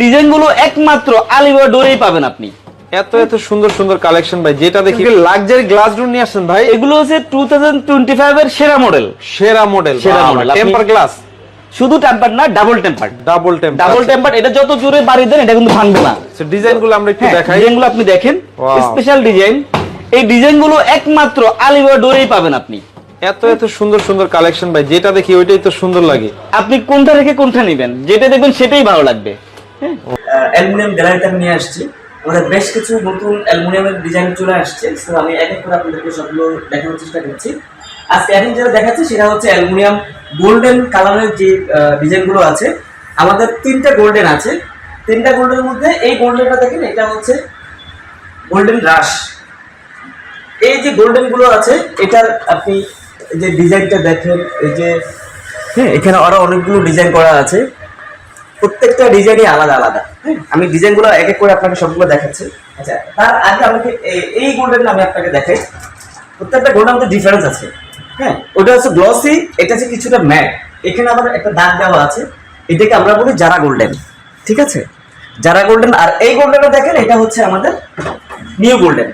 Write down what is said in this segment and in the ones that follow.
ডিজাইনগুলো একমাত্র আলিবাবা ডোরেই পাবেন আপনি। এত এত সুন্দর সুন্দর কালেকশন ভাই যেটা দেখি লাক্সারি গ্লাস ডোর নিয়ে আসছেন ভাই। এগুলো হচ্ছে টু থাউজেন্ড টোয়েন্টি ফাইভ এর সেরা মডেল সেরা মডেল সেরা আপনি- টেম্পার গ্লাস শুধু টেম্পার না double temper double temper double temper এটা যত জোরে বাড়ি দেন এটা কিন্তু ভাঙবে না। ডিজাইনগুলো আমরা একটু হ্যাঁ, দেখাই। ডিজাইনগুলো আপনি দেখেন স্পেশাল ডিজাইন। এই ডিজাইনগুলো একমাত্র আলিবাবা ডোরেই পাবেন আপনি। এত এত সুন্দর সুন্দর কালেকশন ভাই যেটা দেখি ওইটাই তো সুন্দর লাগে। আপনি কোনটা রেখে কোনটা নেবেন? যেটা দেখবেন সেটাই ভালো লাগবে। অ্যালুমিনিয়াম গ্যালারিতে আমি নিয়ে আসছি। আমাদের বেশ কিছু নতুন অ্যালুমিনিয়ামের ডিজাইন চলে আসছে তো আমি এক এক করে আপনাদেরকে সবগুলো দেখানোর চেষ্টা করছি। আজকে এখন যেটা দেখাচ্ছি সেটা হচ্ছে অ্যালুমিনিয়াম গোল্ডেন কালারের যে ডিজাইনগুলো আছে, আমাদের তিনটা গোল্ডেন আছে। তিনটা গোল্ডের মধ্যে এই গোল্ডেনটা দেখেন, এটা হচ্ছে গোল্ডেন রাশ। এই যে গোল্ডেনগুলো আছে, এটার আপনি যে ডিজাইনটা দেখেন, এই যে হ্যাঁ এখানে আরও অনেকগুলো ডিজাইন করা আছে। প্রত্যেকটা ডিজাইনই আলাদা আলাদা। আমি ডিজাইনগুলো এক এক করে আপনাকে সবগুলো দেখাচ্ছি। আচ্ছা তার আগে আমাকে এই- গোল্ডেন আমি আপনাকে দেখাই। প্রত্যেকটা গোল্ডের মধ্যে ডিফারেন্স আছে। হ্যাঁ ওটা হচ্ছে গ্লসি এটা হচ্ছে কিছুটা ম্যাট এখানে আবার একটা দাগ দেওয়া আছে। এটাকে আমরা বলি যারা গোল্ডেন। ঠিক আছে? যারা গোল্ডেন, আর এই গোল্ডেনটা দেখেন, এটা হচ্ছে আমাদের নিউ গোল্ডেন।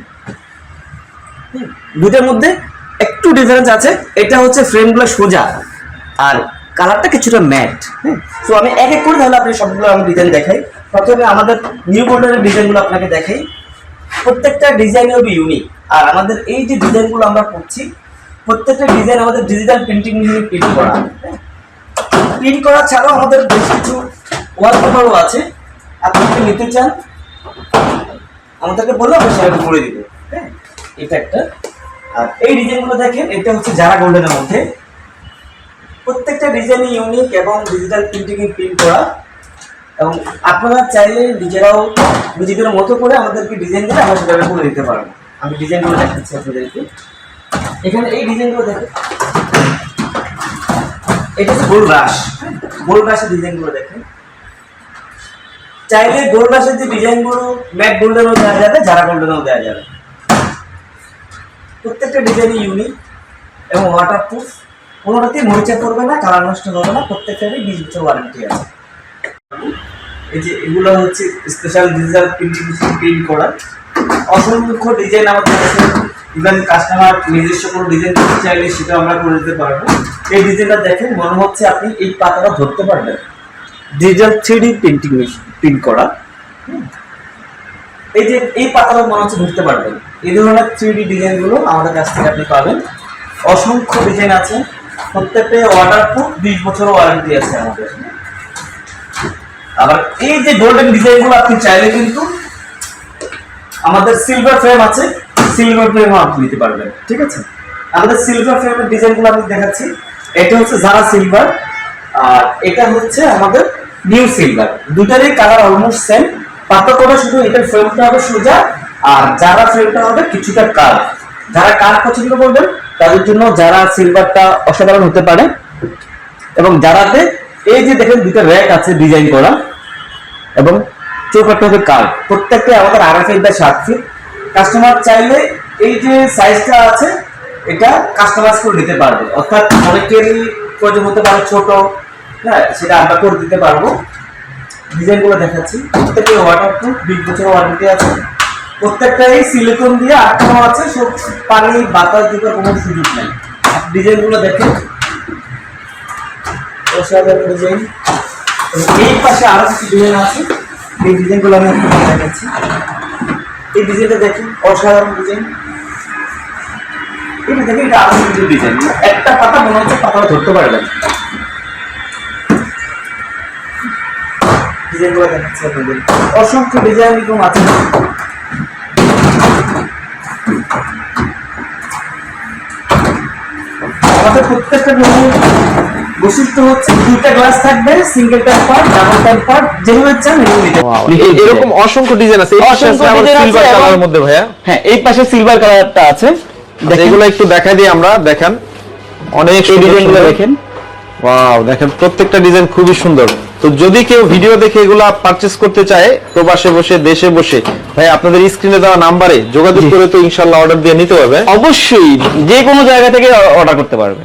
দুটোর মধ্যে একটু ডিফারেন্স আছে। এটা হচ্ছে ফ্রেমগুলো সোজা। আর কালারটা কিছুটা ম্যাট হ্যাঁ? তো আমি এক এক করে তাহলে আপনি সবগুলো আমি ডিজাইন দেখাই। প্রথমে আমাদের নিউ মডেলের ডিজাইনগুলো আপনাকে দেখাই। প্রত্যেকটা ডিজাইন হবে ইউনিক আর আমাদের এই যে ডিজাইনগুলো আমরা করছি, প্রত্যেকটা ডিজাইন আমাদের ডিজিটাল প্রিন্টিং নিয়ে প্রিন্ট করা প্রিন্ট করা ছাড়াও আমাদের বেশ কিছু ওয়ালপেপারও আছে। আপনি যদি নিতে চান, আমাদেরকে বললে আমরা সেটা করে দিব হ্যাঁ? এটা একটা। আর এই ডিজাইনগুলো দেখেন, এটা হচ্ছে যারা গোল্ডেনের মধ্যে। প্রত্যেকটা ডিজাইনই ইউনিক এবং ডিজিটাল প্রিন্টিং এ প্রিন্ট করা। এবং আপনারা চাইলে নিজেরাও নিজেদের মতো করে আমাদেরকে ডিজাইন দিলে আমরা সেটা করে দিতে পারব। আমি ডিজাইনগুলো দেখাচ্ছি আপনাদেরকে। এখানে এই ডিজাইনগুলো দেখেন। এটা হচ্ছে গোল রাশ গোল রাশের ডিজাইনগুলো দেখেন। চাইলে গোল রাশের যে ডিজাইনগুলো ম্যাট গোল্ডেনও দেওয়া যাবে, যারা গোল্ডেনও দেওয়া যাবে। প্রত্যেকটা ডিজাইনই ইউনিক এবং ওয়াটারপ্রুফ কোনোটাতেই মরিচা পড়বে না কালার নষ্ট হবে না প্রত্যেকটারই বিশ বছর ওয়ারেন্টি আছে। এই যে এগুলো হচ্ছে স্পেশাল ডিজিটাল প্রিন্টিং প্রিন্ট করা। অসংখ্য ডিজাইন আমাদের কাছে ইভেন কাস্টমার নিজস্ব কোনো ডিজাইন করতে চাইলে সেটা আমরা করে দিতে পারব। এই ডিজাইনটা দেখেন মনে হচ্ছে আপনি এই পাতাটা ধরতে পারবেন। Digital three D printing print করা। হুম। এই যে এই পাতাটা মনে হচ্ছে ধরতে পারবেন। এই ধরনের থ্রি ডি ডিজাইনগুলো আমাদের কাছ থেকে আপনি পাবেন। অসংখ্য ডিজাইন আছে। প্রত্যেকটা ওয়াটারপ্রুফ বিশ বছর ওয়ারেন্টি আছে আমাদের। আবার এই যে গোল্ডেন আপনি চাইলে কিন্তু আমাদের সিলভার ফ্রেম আছে সিলভার ফ্রেম আপনি নিতে পারবেন, ঠিক আছে? আমাদের সিলভার ফ্রেমের আমি দেখাচ্ছি। এটা হচ্ছে যারা সিলভার আর এটা হচ্ছে আমাদের নিউ সিলভার দুটারই কালার অলমোস্ট সেম পার্থক্যটা শুধু এটার ফ্রেমটা হবে সোজা, আর যারা ফ্রেমটা হবে কিছুটা কার যারা কার পছন্দ করবেন, তাদের জন্য যারা সিলভারটা অসাধারণ হতে পারে এবং যারাতে এই যে দেখেন দুটো র্যাক আছে ডিজাইন করা এবং চৌকাটটা হবে কার। প্রত্যেকটা আমাদের আড়াই ফিট বাই সাত ফিট কাস্টমার চাইলে এই যে সাইজটা আছে, এটা কাস্টমাইজ করে দিতে পারবে। অর্থাৎ অনেকেরই প্রয়োজন হতে পারে ছোট হ্যাঁ সেটা আমরা করে দিতে পারব। ডিজাইনগুলো দেখাচ্ছি। প্রত্যেকে ওয়াটারপ্রুফ বিশ বছর ওয়ারেন্টি আছে। প্রত্যেকটাই সিলিকন দিয়ে আটকানো আছে, সব পানি, বাতাস দিতে কোনো সুযোগ নেই। ডিজাইনগুলো দেখেন। অসাধারণ ডিজাইন। এই পাশে আরও কিছু ডিজাইন আছে। এই ডিজাইনগুলো আমি দেখাচ্ছি। এই ডিজাইনটা দেখেন, অসাধারণ ডিজাইন। এটা দেখেন, এটা আরও কিছু ডিজাইন। একটা পাতা মনে হচ্ছে পাতাটা ধরতে পারবেন ডিজাইনগুলো দেখাচ্ছি আপনাদের। অসংখ্য ডিজাইন এরকম আছে। আমাদের প্রত্যেকটা রুমের বৈশিষ্ট্য হচ্ছে দুইটা গ্লাস থাকবে সিঙ্গেল টেম্পার ডাবল টেম্পার যেভাবে চান এরকম অসংখ্য ডিজাইন আছে। এই পাশে আছে অসংখ্য আবার আছে সিলভার কালারের মধ্যে ভাইয়া। হ্যাঁ এই পাশে সিলভার কালারটা আছে। আচ্ছা, এগুলো একটু দেখাই দিই আমরা দেখেন। অনেক এই গুলো ডিজাইনগুলো দেখেন। ওয়াও দেখেন প্রত্যেকটা ডিজাইন খুবই সুন্দর। তো যদি কেউ ভিডিও দেখে এগুলা পারচেস করতে চায় প্রবাসে বসে দেশে বসে ভাই আপনাদের স্ক্রিনে দেওয়া নাম্বারে যোগাযোগ করে তো ইনশাল্লাহ অর্ডার দিয়ে নিতে পারবে। অবশ্যই যে কোনো জায়গা থেকে অর্ডার করতে পারবে।